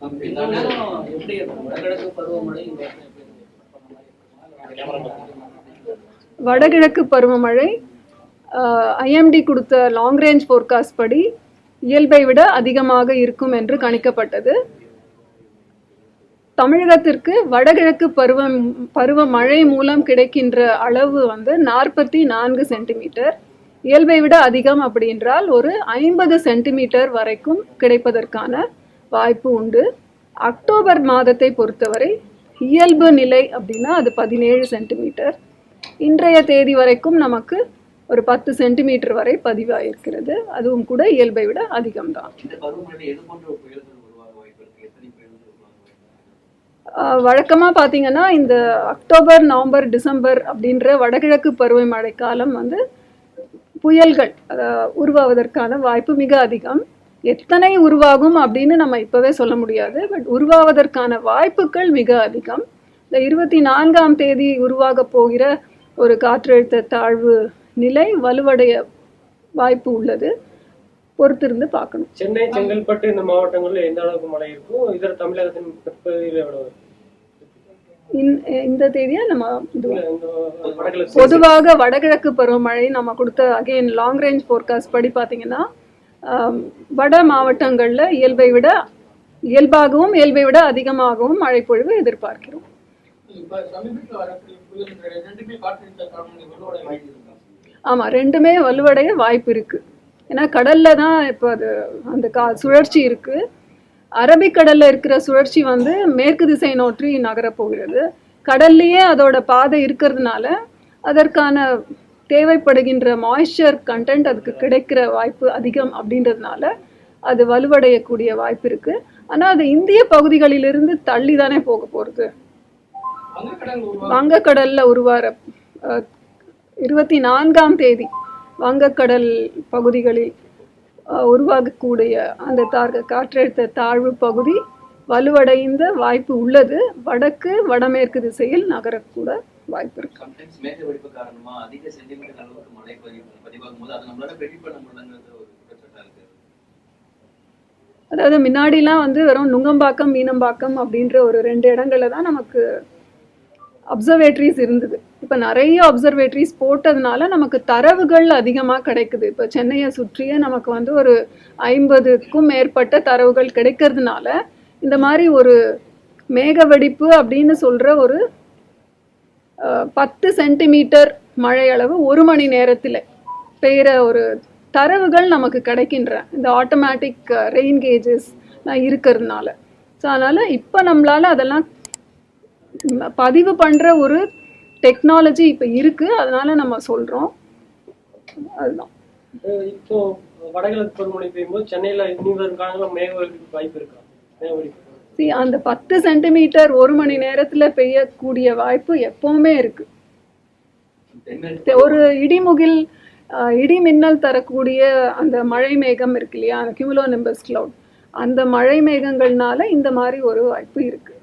எப்படி வடகிழக்கு பருவமழை வடகிழக்கு பருவமழை ஐஎம்டி கொடுத்த லாங் ரேஞ்ச் ஃபோர்காஸ்ட் படி இயல்பை விட அதிகமாக இருக்கும் என்று கணிக்கப்பட்டது. தமிழகத்திற்கு வடகிழக்கு பருவம் பருவமழை மூலம் கிடைக்கின்ற அளவு வந்து நாற்பத்தி நான்கு சென்டிமீட்டர். இயல்பை விட அதிகம் அப்படின்றால் ஒரு ஐம்பது சென்டிமீட்டர் வரைக்கும் கிடைப்பதற்கான வாய்ப்பு உண்டு. அக்டோபர் மாதத்தை பொறுத்தவரை இயல்பு நிலை அப்படின்னா அது பதினேழு சென்டிமீட்டர். இன்றைய தேதி வரைக்கும் நமக்கு ஒரு பத்து சென்டிமீட்டர் வரை பதிவாயிருக்கிறது. அதுவும் கூட இயல்பை விட அதிகம்தான். வழக்கமாக பார்த்தீங்கன்னா இந்த அக்டோபர் நவம்பர் டிசம்பர் அப்படின்ற வடகிழக்கு பருவமழை காலம் வந்து புயல்கள் உருவாவதற்கான வாய்ப்பு மிக அதிகம். எத்தனை உருவாகும் அப்படின்னு நம்ம இப்போவே சொல்ல முடியாது பட் உருவாவதற்கான வாய்ப்புகள் மிக அதிகம். இந்த இருபத்தி நான்காம் தேதி உருவாக போகிற ஒரு காற்றழுத்த தாழ்வு நிலை வலுவடைய வாய்ப்பு உள்ளது. பொறுத்திருந்து பார்க்கணும். சென்னை செங்கல்பட்டு இந்த மாவட்டங்கள்ல எந்த அளவுக்கு மழை இருக்கும்? இதர தமிழகத்தின் எவ்வளவு இந்த தேதியை? நம்ம பொதுவாக வடகிழக்கு பருவமழை நம்ம கொடுத்த அகைன் லாங் ரேஞ்ச் ஃபோர்காஸ்ட் படி பார்த்தீங்கன்னா வட மாவட்டங்களில் இயல்பை விட இயல்பாகவும் இயல்பை விட அதிகமாகவும் எதிர்பார்க்கிறோம். வலுவடை வாய்ப்பு இருக்கா? ஆமாம் ரெண்டுமே வலுவடைய வாய்ப்பு இருக்குது ஏன்னா கடலில் தான் இப்போ அது அந்த கா சுழற்சி இருக்குது அரபிக்கடலில் இருக்கிற சுழற்சி வந்து மேற்கு திசை நோக்கி நகரப் போகிறது. கடல்லையே அதோட பாதை இருக்கிறதுனால அதற்கான தேவைப்படுகின்ற மாய்ஸ்சர் கண்டென்ட் அதுக்கு கிடைக்கிற வாய்ப்பு அதிகம் அப்படின்றதுனால அது வலுவடையக்கூடிய வாய்ப்பு இருக்குது ஆனால் அது இந்திய பகுதிகளிலிருந்து தள்ளி தானே போக போகிறது வங்கக்கடல்ல உருவார இருபத்தி நான்காம் தேதி வங்கக்கடல் பகுதிகளில் உருவாகக்கூடிய அந்த தார்க காற்றழுத்த தாழ்வு பகுதி வலுவடைந்த வாய்ப்பு உள்ளது. வடக்கு வடமேற்கு திசையில் நகரக்கூட வாய்ப்பு இருக்கு. அதாவது முன்னாடிலாம் வந்து வெறும் நுங்கம்பாக்கம் மீனம்பாக்கம் அப்படின்ற ஒரு ரெண்டு இடங்கள்ல தான் நமக்கு அப்சர்வேட்டரிஸ் இருந்தது. இப்போ நிறைய அப்சர்வேட்டரிஸ் போட்டதுனால நமக்கு தரவுகள் அதிகமாக கிடைக்குது. இப்போ சென்னையை சுற்றியே நமக்கு வந்து ஒரு ஐம்பதுக்கும் மேற்பட்ட தரவுகள் கிடைக்கிறதுனால இந்த மாதிரி ஒரு மேக வெடிப்பு அப்படின்னு சொல்கிற ஒரு பத்து சென்டிமீட்டர் மழையளவு ஒரு மணி நேரத்தில் பெய்கிற ஒரு தரவுகள் நமக்கு கிடைக்கின்ற இந்த ஆட்டோமேட்டிக் ரெயின் கேஜஸ் இருக்கிறதுனால. ஸோ அதனால் இப்போ நம்மளால் அதெல்லாம் பதிவு பண்ணுற ஒரு டெக்னாலஜி இப்போ இருக்குது அதனால் நம்ம சொல்கிறோம் அதுதான். அஹ் இப்போ வடகிழக்கு பருவமழை பெய்யும்போது சென்னையில் இனி வரும் காலங்களில் மேக வாய்ப்பு இருக்கா? மேக See, அந்த பத்து சென்டிமீட்டர் ஒரு மணி நேரத்தில் பெய்யக்கூடிய வாய்ப்பு எப்பவுமே இருக்கு. ஒரு இடிமுகில் இடி மின்னல் தரக்கூடிய அந்த மழை மேகம் இருக்கு இல்லையா? அந்த கியூலோ நிம்பஸ் கிளவுட் அந்த மழை மேகங்கள்னால இந்த மாதிரி ஒரு வாய்ப்பு இருக்கு.